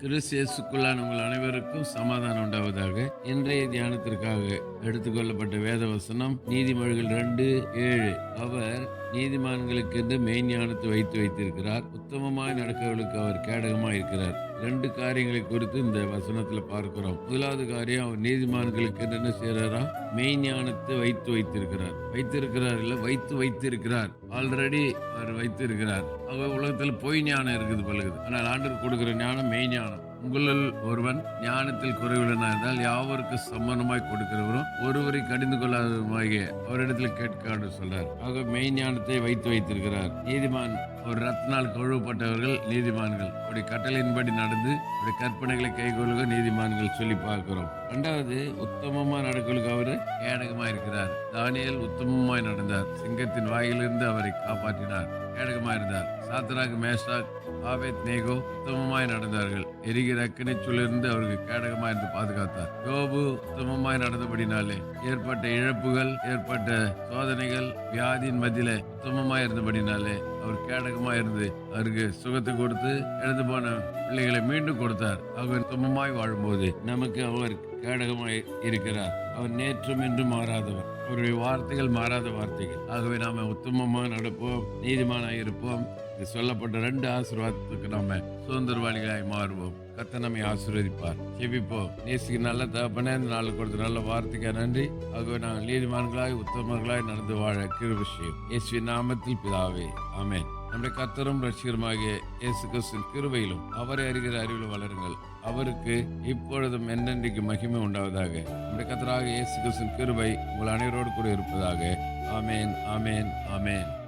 கிறிஸ்தியேசுக்குள்ளான உங்கள் அனைவருக்கும் சமாதானம் உண்டாவதாக. இன்றைய தியானத்திற்காக எடுத்துக்கொள்ளப்பட்ட வேத வசனம் நீதிமொழிகள் ரெண்டு ஏழு. அவர் நீதிமான்களுக்கென்று மெய்ஞானத்தை வைத்து வைத்திருக்கிறார். உத்தமமாய் நடக்கவர்களுக்கு அவர் கேடகமாய் இருக்கிறார் ரெண்டு காரியங்களை குறித்து இந்த வசனத்தில் பார்க்கிறோம். முதலாவது காரியம் அவர் நீதிமான்களுக்கு என்ன செய்யறாரா மெய்ஞானத்தை வைத்து வைத்திருக்கிறார். வைத்திருக்கிறார் இல்ல வைத்து வைத்திருக்கிறார். ஆல்ரெடி அவர் வைத்திருக்கிறார். அவர் உலகத்தில் பொய் ஞானம் இருக்குது பழகுது ஆனால் ஆண்டர் கொடுக்கிற ஞானம் மெய் ஞானம். உங்களில் ஒருவன் ஞானத்தில் குறைவுள்ளனா இருந்தால் யாவருக்கு சம்மனமாய் கொடுக்கிறவரும் ஒருவரை கடிந்து கொள்ளாதவருமாகிய அவரிடத்தில் கேட்கான்னு சொல்றார். ஆக மெய் ஞானத்தை வைத்து வைத்திருக்கிறார். நீதிமான் ஒரு ரத்னால் கழுவப்பட்டவர்கள் நீதிமான்கள். அப்படி கட்டளையின்படி நடந்து அப்படி கற்பனைகளை கைகொள்க நீதிமான்கள் சொல்லி பார்க்கிறோம். ரெண்டாவது உத்தமமா நடக்கலுக்கு அவரு கேடகமா இருக்கிறார் தானியல் உத்தமமாய் நடந்தார். சிங்கத்தின் வாயிலிருந்து அவரை காப்பாற்றினார். கேடகமாக இருந்தார் சாத்ராக் மேஷாக் ஆபேத் நேகோ உத்தமமாய் நடந்தார்கள். எரிகிற அக்கினிச்சுள்ளிருந்து அவருக்கு கேடகமாக இருந்து பாதுகாத்தார். யோபு உத்தமமாய் நடந்தபடினாலே ஏற்பட்ட இழப்புகள் ஏற்பட்ட சோதனைகள் வியாதியின் மத்தியில உத்தமமாய் இருந்தபடினாலே அவர் கேடகமா இருந்து அவருக்கு சுகத்தை கொடுத்து இறந்து போன பிள்ளைகளை மீண்டும் கொடுத்தார். அவர் உத்தமமாய் வாழும்போது நமக்கு அவர் கேடகமாய் இருக்கிறார். அவர் நேற்றும் என்றும் மாறாதவர். அவருடைய வார்த்தைகள் மாறாத வார்த்தைகள். ஆகவே நாம உத்தமமாக நடப்போம் நீதிமானாக இருப்போம். இது சொல்லப்பட்ட ரெண்டு ஆசீர்வாதத்துக்கு நம்ம சுதந்திரவாளிகளாய் மாறுவோம். கத்த நம்மை ஆசீர்வதிப்பார். ஜெபிப்போம். நேசிக்கு நல்ல தகப்பனே இந்த நாள் கொடுத்த நல்ல வார்த்தைக்கு நன்றி. ஆகவே நாங்கள் நீதிமான்களாய் உத்தமர்களாய் நடந்து வாழ கிருபஷியம் இயேசுவி நாமத்தில் பிதாவே ஆமேன். நம்முடைய கத்தரும் ரட்சிகருமாகிய இயேசு கிறிஸ்தின் கிருபையிலும் அவரை அறிகிற அறிவிலும் வளருங்கள். அவருக்கு இப்பொழுதும் என்னென்றைக்கு மகிமை உண்டாவதாக. நம்முடைய கத்தராக இயேசு கிறிஸ்தின் கிருபை உங்கள் அனைவரோடு கூட இருப்பதாக. ஆமேன் ஆமேன் ஆமேன்.